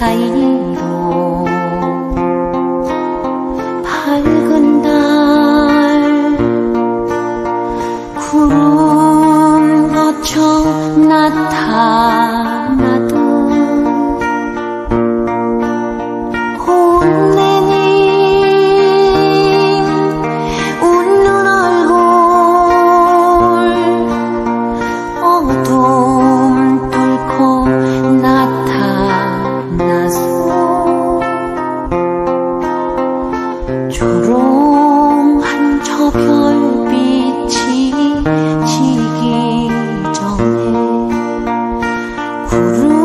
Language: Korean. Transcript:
다행 이. 조롱한 저 별빛이 지기 전에 구름